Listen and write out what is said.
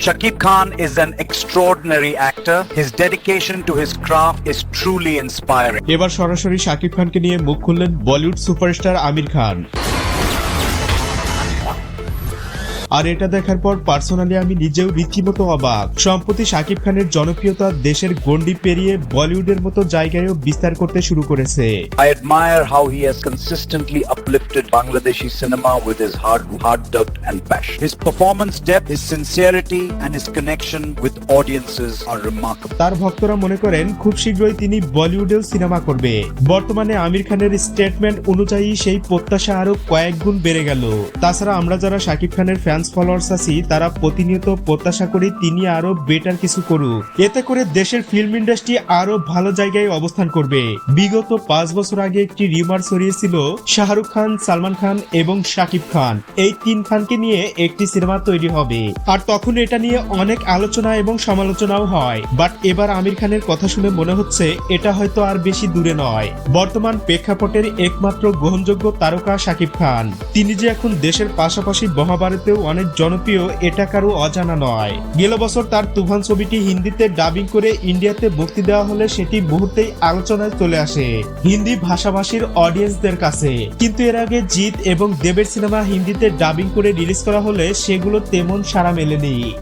Shakib Khan is an extraordinary actor. His dedication to his craft is truly inspiring. এবার সরাসরি শাকিব খানকে নিয়ে মুখ খুললেন বলিউড সুপারস্টার আমির খান আর এটা দেখার পর পার্সোনালি আমি নিজেও রীতিমতো অবাক সম্প্রতি শাকিব খানের জনপ্রিয়তা দেশের গণ্ডি পেরিয়ে বলিউডের মতো জায়গায়ও বিস্তার করতে শুরু করেছে I admire how he has consistently uplifted Bangladeshi cinema with his hard, hard depth and passion. His performance depth, his sincerity, and his connection with audiences are remarkable. তার ভক্তরা মনে করেন খুব শীঘ্রই তিনি বলিউডেও সিনেমা করবে বর্তমানে আমির খানের স্টেটমেন্ট অনুযায়ী সেই প্রত্যাশা আরও কয়েক গুণ বেড়ে গেল তাছাড়া আমরা যারা শাকিব খানের ফ্যান্স ফলোয়ার্স আছি, তারা প্রতিনিয়ত প্রত্যাশা করি তিনি আরও বেটার কিছু করুক। এতে করে দেশের ফিল্ম ইন্ডাস্ট্রি আরও ভালো জায়গায় অবস্থান করবে। বিগত পাঁচ বছর আগে একটি রিমার ছড়িয়েছিল, শাহরুখ খান, সালমান খান এবং শাকিব খান। এই তিন খানকে নিয়ে একটি সিনেমা তৈরি হবে। আর তখন এটা নিয়ে অনেক আলোচনা এবং সমালোচনাও হয়। বাট এবার আমির খানের কথা শুনে মনে হচ্ছে, এটা হয়তো আর বেশি দূরে নয়। বর্তমান প্রেক্ষাপটের একমাত্র গ্রহণযোগ্য তারকা শাকিব খান। তিনি যে এখন দেশের পাশাপাশি মহাভারতেও অনেক জনপ্রিয়, এটা কারও অজানা নয়। গেল বছর তার তুফান ছবিটি হিন্দিতে ডাবিং করে ইন্ডিয়াতে মুক্তি দেওয়া হলে সেটি মুহূর্তেই আলোচনায় চলে আসে হিন্দি ভাষাভাষীর অডিয়েন্সদের কাছে। কিন্তু এর আগে জিৎ এবং দেবের সিনেমা হিন্দিতে ডাবিং করে রিলিজ করা হলে সেগুলো তেমন সাড়া মেলেনি।